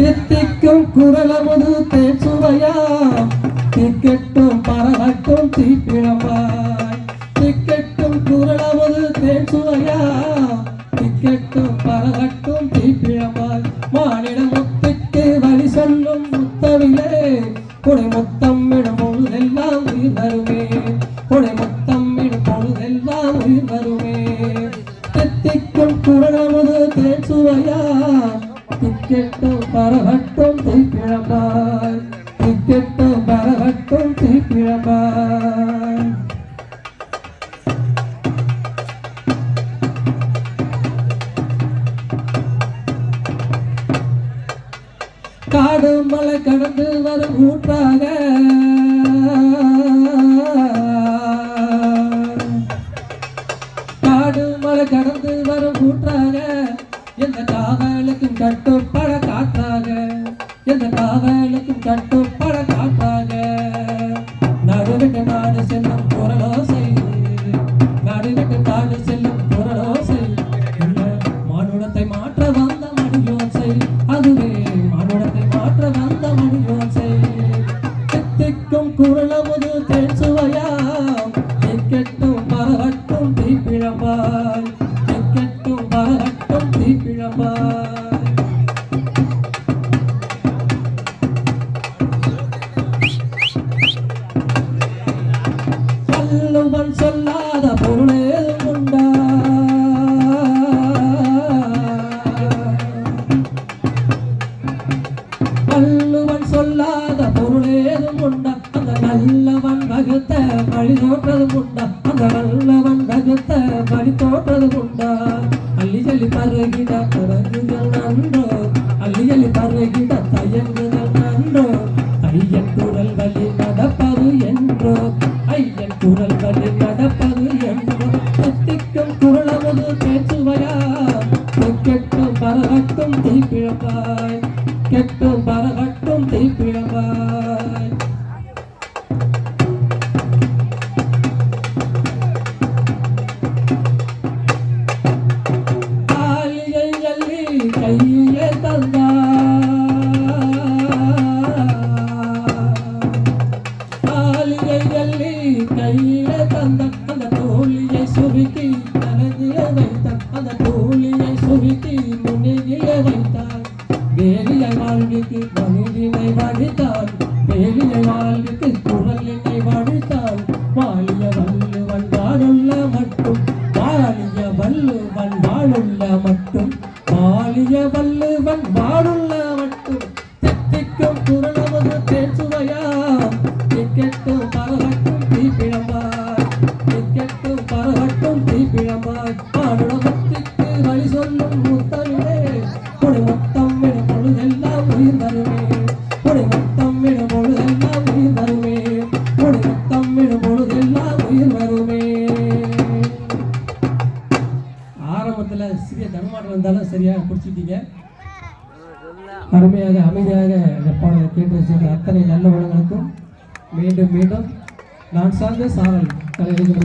தித்திக்கும் குரலமுது தேச்சுவையா? திக்கட்டும் பரகட்டும் தீப்பிழம்பாய் திக்கட்டும் குரலமுது தேச்சுவையா? திக்கட்டும் பரகட்டும் தீப்பிழம்பாய் மானிட முத்துக்கு வழி சொல்லும் முத்தவிலே கொடை முத்தம் விடும் பொழுதெல்லாம் உயிர் வருமே. கொடை முத்தம் விடும் பொழுதெல்லாம் உயிர் வருமே. தித்திக்கும் குரலமுது தேச்சுவையா? திக்கெட்டும் பரவட்டும் தீப்பிழம்பாய் திக்கெட்டும் பரவட்டும் தீப்பிழம்பாய் காடு மலை கடந்து வரும் ஊற்றாக கட்டுப்பட காத்தாக எந்த காவலுக்கும் கட்டுப்பட காத்தாக நடுவிட்டு நாடு செல்லும் குரலோசை நடுவிட்டு நாடு செல்லும் குரலோசை மானுடத்தை மாற்ற வந்த மணியோசை அதுவே மானுடத்தை மாற்ற வந்த மணியோசை. தித்திக்கும் குரலமுது தேன் சொல்லாத பொருளேதும் உண்டா அந்த நல்லவன் வகுத்த வழி தோற்றதும் உண்டா அந்த நல்லவன் வகுத்த வழி தோற்றதும் உண்டா? அள்ளி சொல்லி பருகிட பறகுகள் நன்றோ? அள்ளி சொல்லி பருகிட தயங்குதல் நன்றோ? ஐயன் குரல் வழி நடப்பது என்றோ? ஐயன் குரல் வழி நடப்பது என்றோ? தித்திக்கும் குரலமுது பேச்சுவையா கெட்டும் பரகட்டும் தீப்பிழப்பாய். கெட்டும் பர கையில தந்த அந்த தோழியை சுருக்கி தனதிலே வைத்தார் அந்த தோழியை சுருக்கி முன்னிலே வைத்தார். வேலியை வாழ்விக்கு மனிதனை வடித்தார் வேலியை வாழ்விக்கு குரலினை வடித்தார் வாழிய வல்லுவன் வாழுள்ள மட்டும் வாழிய வல்லுவன் வாழுள்ள மட்டும் வாழிய வல்லுவன் வாழுள்ள ஆரம்பத்தில் சிறிய தடுமாற்றம் இருந்தாலும் சரியாக பிடிச்சிட்டீங்க அருமையாக அமைதியாக இந்த பாடலை கேட்டு சென்ற அத்தனை நல்ல உலகளுக்கும் மீண்டும் மீண்டும் நான் சார்ந்த சாரல் கலை